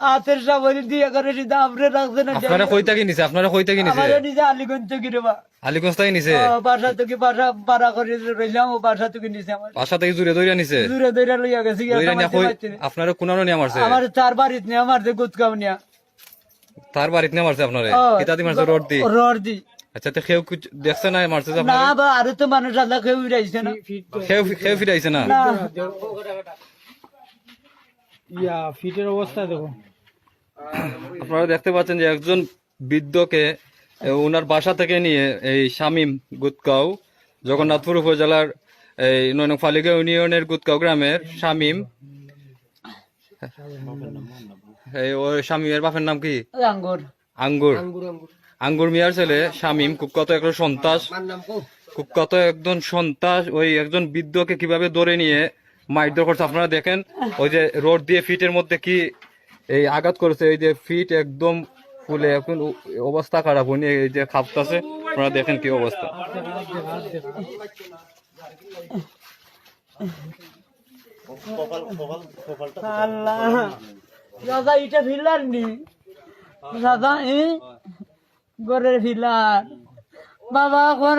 তোমার খালি রোড দি রে বা আর এটা হাতের সাবরি দিয়ে করে সিধা আপরে রাখছে না আপনারা কই থাকি নিছে আপনারা কই থাকি নিছে? আমারে নিজে আলিগঞ্জ থেকে রে বা আলিগঞ্জ থেকে নিছে? ও, বাসা থেকে বাসা পাড়া করে রইলাম ও বাসা থেকে নিছে আমার। বাসা থেকে জুড়ে দইরা নিছে? দূরে দূরে লইয়া গেছি দইরা নিয়া কই। আপনারা কোনানো নিয়ে মারছে? আমার চার বাড়িত নিয়ে আমার যে গুতকাও নিয়া। তার বাড়িতে নিয়ে মারছে আপনারে? ও, কিতাদি মারছে? রোড দি? রড দি। আচ্ছা তো কেউ কিছু দেখছে না মারছে না বা আরও তো মানুষ আল্লাহ কেউ রাইছে না। কেউ কেউ ফিরাইছে না? না। ইয়া ফিটের অবস্থা দেখো। আপনারা দেখতে পাচ্ছেন যে একজন বৃদ্ধকে ওনার বাসা থেকে নিয়ে এই শামীম গুতকাও জগন্নাথপুর উপজেলার এই নয় নং ইউনিয়নের গুতকাও গ্রামের শামীম। এই ওর শামীমের বাপের নাম কি? আঙ্গুর। আঙ্গুর। আঙ্গুর মিয়ার ছেলে শামীম কুখ্যাত একজন সন্ত্রাস কুখ্যাত একজন সন্ত্রাস ওই একজন বৃদ্ধকে কীভাবে ধরে নিয়ে মারধর করছে? আপনারা দেখেন ওই যে রোড দিয়ে ফিটের মধ্যে কি এই আঘাত করেছে এই যে ফিট একদম ফুলে এখন অবস্থা খারাপ উনি এই যে খাপতাছে আপনারা দেখেন কি অবস্থা। দাদা এটা ফিলার নি? দাদা এ গরের ফিলার বাবা কোন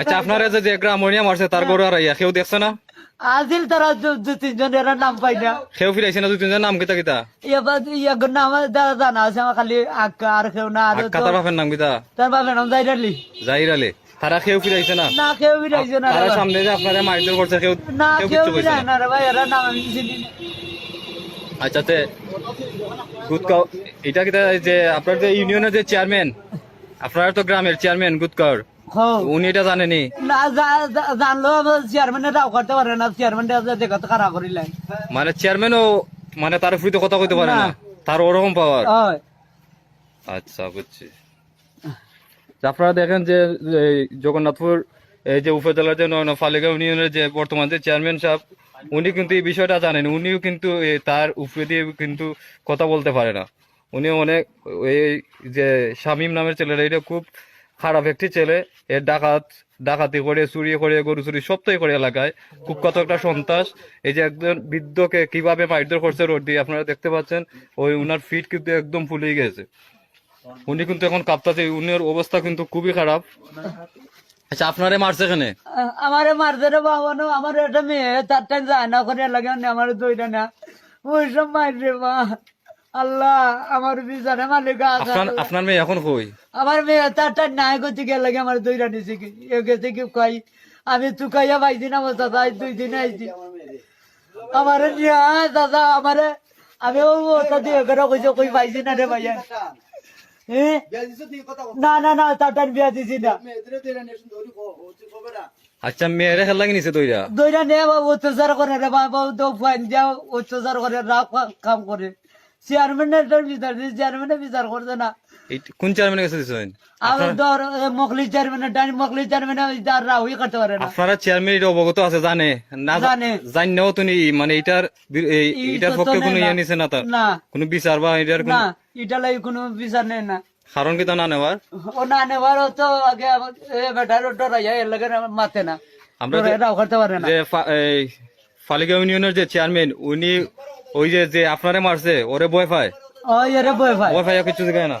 আচ্ছা আপনারা যে গ্রামণিয়া মারছে তার গরু আর ইয়া কেউ দেখছে না? আজিল তারা দু- দু তিনজন এরা নাম পাই না। ফিরাইছে না দুই তিনজন নাম কিতা কিতা? ইয়ার নাম দাদা জানা আছে আমার খালি আক্কা আর কেউ না আর আক্কা তার বাপের নাম কিতা? তার বাপের নাম যাইরালি জাহির আলী। তারা ফিরাইছে না? না কেউ বিরাইছে না তারা সামনে যে আপনারা মারধর করছে না না। রে ভাই এরা নাম আমি চিনি আচ্ছা তে গুতকাও এটা কি তা- যে আপনার যে ইউনিয়নের যে চেয়ারম্যান আপনারা তো গ্রামের চেয়ারম্যান হো উনি এটা জানেনি? না জানলো চেয়ারম্যানের রাও করতে পারে না চেয়ারম্যান দেখা তো খারাপ করিলেন মানে চেয়ারম্যানও মানে তার ফ্রিতে কথা কইতে পারে না। তার ওরকম পাওয়ার আচ্ছা বুঝছি। আপনারা দেখেন যে জগন্নাথপুর এই যে উপজেলার যে নয় ফালিকা ইউনিয়নের যে বর্তমান যে চেয়ারম্যান সাহেব উনি কিন্তু এই বিষয়টা জানেন। উনিও কিন্তু তার উপরে দিয়ে কিন্তু কথা বলতে পারে না। উনি অনেক এই যে শামীম নামের ছেলেটা এটা খুব খারাপ একটি ছেলে এর ডাকাত, ডাকাতি করে, চুরি করে, গরু চুরি সবটাই করে এলাকায়। খুব কত একটা সন্ত্রাস। এই যে একজন বৃদ্ধকে কীভাবে মারধর করছে রোড দিয়ে, আপনারা দেখতে পাচ্ছেন, ওই উনার ফিট কিন্তু একদম ফুলে গেছে। উনি কিন্তু এখন কাঁপতাছে, উনির অবস্থা কিন্তু খুবই খারাপ। আচ্ছা আপনারে মারছে এখানে আ- আমারে মারতে রে বাবা, না, আমার একটা মেয়ে, তার টাইম যায় না করে লাগে আমার দইটা না। ওই সব মারবে মা আল্লাহ আমার বিচারে মালিক আপনার আপনার মেয়ে এখন কই? আমার মেয়ে নাই করতে গেলে লাগে আমার দইটা নিছে কি। এ গেছে কি কই আমি পাইছি না আমার দাদা দুই দিন আইছি। আমারে নিয়ে দাদা আমারে আমি ও ওটা দিয়ে করে কইছে কই পাইছি না রে ভাইয়া। না না না তার টাইম বিয়া দিছি না। আচ্ছা মেয়েরে খেলা নিছে তৈরা দইটা নিয়ে বাবা অত্যাচার করে রে বাবা তো ফাইন দিয়া অত্যাচার করে রাগ কাম করে। চেয়ারম্যানের বিচার বিচার করছে না। কোন চেয়ারম্যানের কাছে দিছেন? আর ধর মকলি চেয়ারম্যানের ডাইন মকলি চেয়ারম্যানের তার রাহুই করতে পারে না। আপনারা চেয়ারম্যান এটা অবগত আছে জানে। না জানে। জানেও তুমি মানে এটার বি- এই- ই এটার পক্ষে কোনো ইয়ে নিছে না তার। না। কোনো বিচার বা এটার কোনো না এটা লাই কোনো বিচার নেই না। কারণ কি তা না নেওয়ার? ও না তো আগে বেটার ডরাইয়া এর লাগে মাতে না। আমরা করতে পারে না। ফালিকা ইউনিয়নের যে চেয়ারম্যান উনি ওই যে যে আপনারে মারছে ওরে ভয় পায়। ও এরে বয় ভাই ভয় পায় কিছু দেখায় না।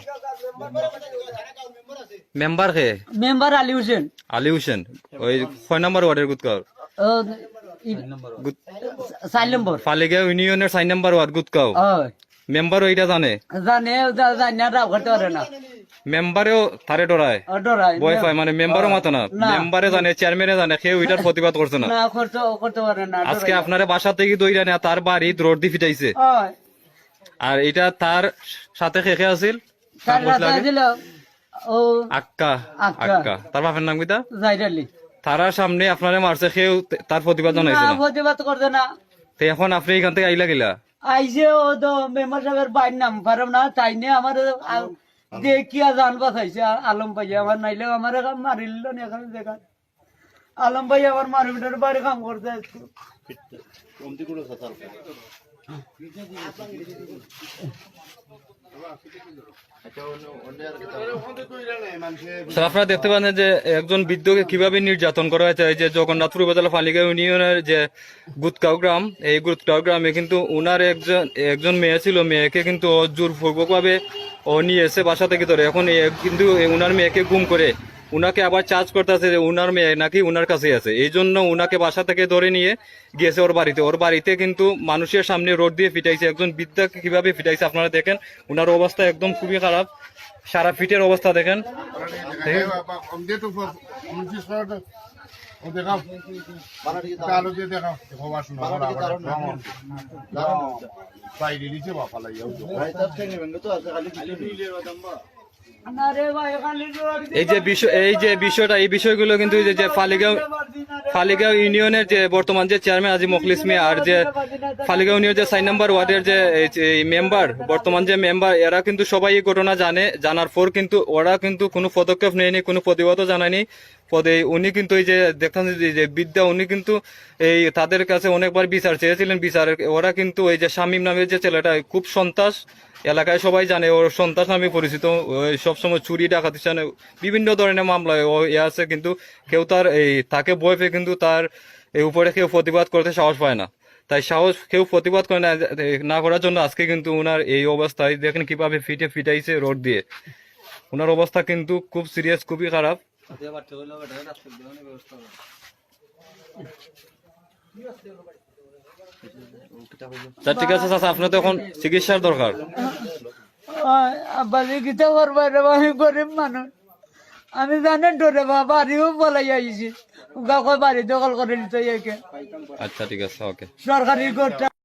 মেম্বার কে? মেম্বার আলী হোসেন। আলী হোসেন ওই ছয় নম্বর ওয়ার্ডের গুতকার নম্বর ইউনিয়নের নম্বর ওয়ার্ড গুতকাও মেম্বার ওইটা জানে। জানে জা- জানে রাও করতে পারে না। মেম্বারেও তারে ডরায়। ও ডরাই ভয় পায় মানে মেম্বারও মাতো না। না। মেম্বারে জানে চেয়ারম্যানে জানে কেউ এটার প্রতিবাদ করছে না। না করতে করতে পারে না আজকে আপনারা বাসা থেকে দইরা নেয়া তার বাড়ি রোড ফিটাইছে। আর এটা তার সাথে খেখে আছিল? আক্কা। আক্কা। তার বাপের নাম কিতা জাইরালি তারা সামনে আপনারে মারছে কেউ তার প্রতিবাদ জানাইছে না। না প্রতিবাদ করতে না। তো এখন আপনি এখান থেকে আইলা গেলা? আইসে ও তো মেম্বার সাহেবের বাইর নাম পারম না তাই নিয়ে আমার যে কিয়া জান বাঁচাইছে? আলম ভাই আমার নাইলে আমার মারিল দেখা আলম ভাই আমার মানুষটার বাড়ি কাম করতে স্যার, আপনারা দেখতে পাচ্ছেন যে একজন বৃদ্ধকে কীভাবে নির্যাতন করা হয়েছে, এই যে জগন্নাথপুর উপজেলা ফালিকা ইউনিয়নের যে গুতকাও গ্রাম, এই গুতকাও গ্রামে কিন্তু উনার একজন একজন মেয়ে ছিল, মেয়েকে কিন্তু জোরপূর্বকভাবে ও নিয়ে এসে বাসা থেকে ধরে। এখন কিন্তু উনার মেয়েকে গুম করে উনাকে আবার চার্জ করতেছে যে উনার মেয়ে নাকি উনার কাছে আছে। এই জন্য উনাকে বাসা থেকে ধরে নিয়ে গিয়েছে ওর বাড়িতে। ওর বাড়িতে কিন্তু মানুষের সামনে রোড দিয়ে ফিটাইছে। একজন বৃদ্ধাকে কীভাবে ফিটাইছে আপনারা দেখেন। উনার অবস্থা একদম খুবই খারাপ। সারা ফিটের অবস্থা দেখেন। এই যে বিষয় এই যে বিষয়টা, এই বিষয়গুলো কিন্তু যে ফালিগাঁও ফালিগাঁও ইউনিয়নের যে বর্তমান যে চেয়ারম্যান আজি মখলিস মিয়া আর যে ফালিগাঁও ইউনিয়নের যে সাইন নাম্বার ওয়ার্ডের যে মেম্বার, বর্তমান যে মেম্বার, এরা কিন্তু সবাই এই ঘটনা জানে, জানার পর কিন্তু ওরা কিন্তু কোনো পদক্ষেপ নেয়নি, কোনো প্রতিবাদও জানায়নি। পদে উনি কিন্তু এই যে দেখতাম যে বিদ্যা উনি কিন্তু এই তাদের কাছে অনেকবার বিচার চেয়েছিলেন। বিচার ওরা কিন্তু এই যে শামীম নামের যে ছেলেটা, খুব সন্ত্রাস। এলাকায় সবাই জানে ওর সন্ত্রাস নামে পরিচিত। সবসময় চুরি, ডাকাতি জানে বিভিন্ন ধরনের মামলায় ও এ আছে কিন্তু কেউ তার এই তাকে বই পেয়ে কিন্তু তার এই উপরে কেউ প্রতিবাদ করতে সাহস পায় না। তাই সাহস কেউ প্রতিবাদ করে না না করার জন্য আজকে কিন্তু ওনার এই অবস্থায় দেখেন কীভাবে ফিটে ফিটাইছে রোড দিয়ে। ওনার অবস্থা কিন্তু খুব সিরিয়াস খুবই খারাপ। ঠিক আছে চাচা আপনার তো এখন চিকিৎসার দরকার। আব্বাজি করবার আমি গরিব মানুষ। আমি ডরে বলাই আইছি। গাঁও বাড়ি দখল করে নিতে আচ্ছা ঠিক আছে ওকে। সরকারি গোটা